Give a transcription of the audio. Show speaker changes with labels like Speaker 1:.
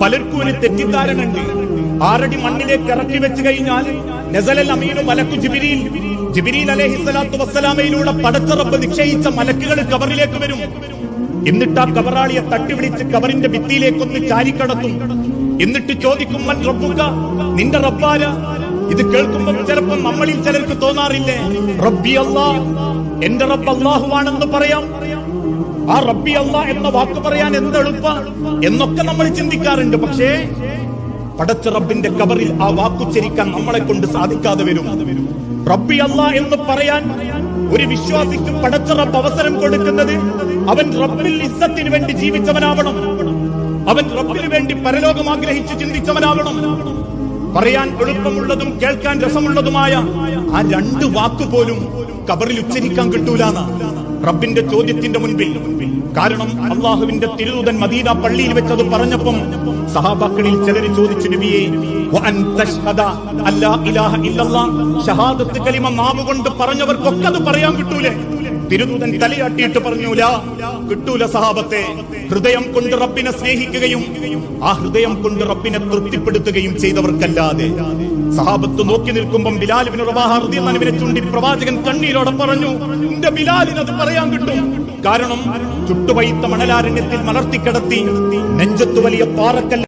Speaker 1: പലർക്കും ഒരു തെറ്റിദ്ധാരണ ഉണ്ട്. ആറടി മണ്ണിലേക്ക് ഇറക്കി വെച്ച് കഴിഞ്ഞാൽ നസലൽ അമീനു മലക്കു ജിബിരിയിൽ ജിബിരിൽ അലഹി സ്വലാത്തു വസ്സലാമയിലൂടെ പടച്ചറപ്പ് നിക്ഷയിച്ച മലക്കുകൾ കവറിലേക്ക് വരും. എന്നിട്ട് ആ കബറാളിയെ തട്ടിവിളിച്ച് കബറിന്റെ ഭിത്തിയിലേക്കൊന്ന് ചാരിക്കടത്തും. എന്നിട്ട് ചോദിക്കും മൻ റബ്ബുക? നിന്റെ റബ്ബാര ഇത് കേൾക്കുമ്പോൾ ചിലപ്പോൾ നമ്മളിൽ ചിലർക്ക് തോന്നാറില്ലേ? റബ്ബി അള്ളാ എന്റെ റബ്ബ് അള്ളാഹുവാണെന്ന് പറയാം. ആ റബ്ബി അല്ല എന്ന വാക്ക് പറയാൻ എന്തെളുപ്പ എന്നൊക്കെ നമ്മൾ ചിന്തിക്കാറുണ്ട്. പക്ഷേ പടച്ച റബ്ബിന്റെ കബറിൽ ആ വാക്കുച്ചരിക്കാൻ നമ്മളെ കൊണ്ട് സാധിക്കാതെ വരും. റബ്ബി അല്ല എന്ന് പറയാൻ ഒരു വിശ്വാസിക്ക് പടച്ച റബ്ബ് അവസരം കൊടുക്കുന്നത് അവൻ റബ്ബിൽ ഇസ്സത്തിന് വേണ്ടി ജീവിച്ചവനാവണം. അവൻ റബ്ബിന് വേണ്ടി പരലോകം ആഗ്രഹിച്ച് ചിന്തിച്ചവനാവണം. പറയാൻ എളുപ്പമുള്ളതും കേൾക്കാൻ രസമുള്ളതുമായ ആ രണ്ട് വാക്കുപോലും കബറിൽ ഉച്ചരിക്കാൻ കിട്ടൂലാന്ന. റബ്ബിന്റെ ചോദ്യത്തിന്റെ മുൻപിൽ. കാരണം അള്ളാഹുവിന്റെ തിരുദൂതൻ മദീന പള്ളിയിൽ വെച്ചത് പറഞ്ഞപ്പം സഹാബാക്കളിൽ ചിലർ ചോദിച്ചു നബിയെ കലിമ നാവ് കൊണ്ട് പറഞ്ഞവർക്കൊക്കെ അത് പറയാൻ കിട്ടൂലേ? തിരുദൂതൻ തലയാട്ടിയിട്ട് പറഞ്ഞൂല കിട്ടൂല സഹാബത്തെ. ഹൃദയം കൊണ്ട് റബ്ബിനെ സ്നേഹിക്കുകയും ആ ഹൃദയം കൊണ്ട് റബ്ബിനെ തൃപ്തിപ്പെടുത്തുകയും ചെയ്തവർക്കല്ലാതെ. സഹാബത്ത് നോക്കി നിൽക്കുമ്പം ബിലാലിബിന് റബാഹർദിനെ ചൂണ്ടി പ്രവാചകൻ കണ്ണീരോടെ പറഞ്ഞു എന്റെ ബിലാലിന് അത് പറയാൻ കിട്ടും. കാരണം ചുട്ടുപൈത്ത മണലാരണ്യത്തിൽ മലർത്തിക്കിടത്തി നെഞ്ചത്തു വലിയ പാറക്കല്ല്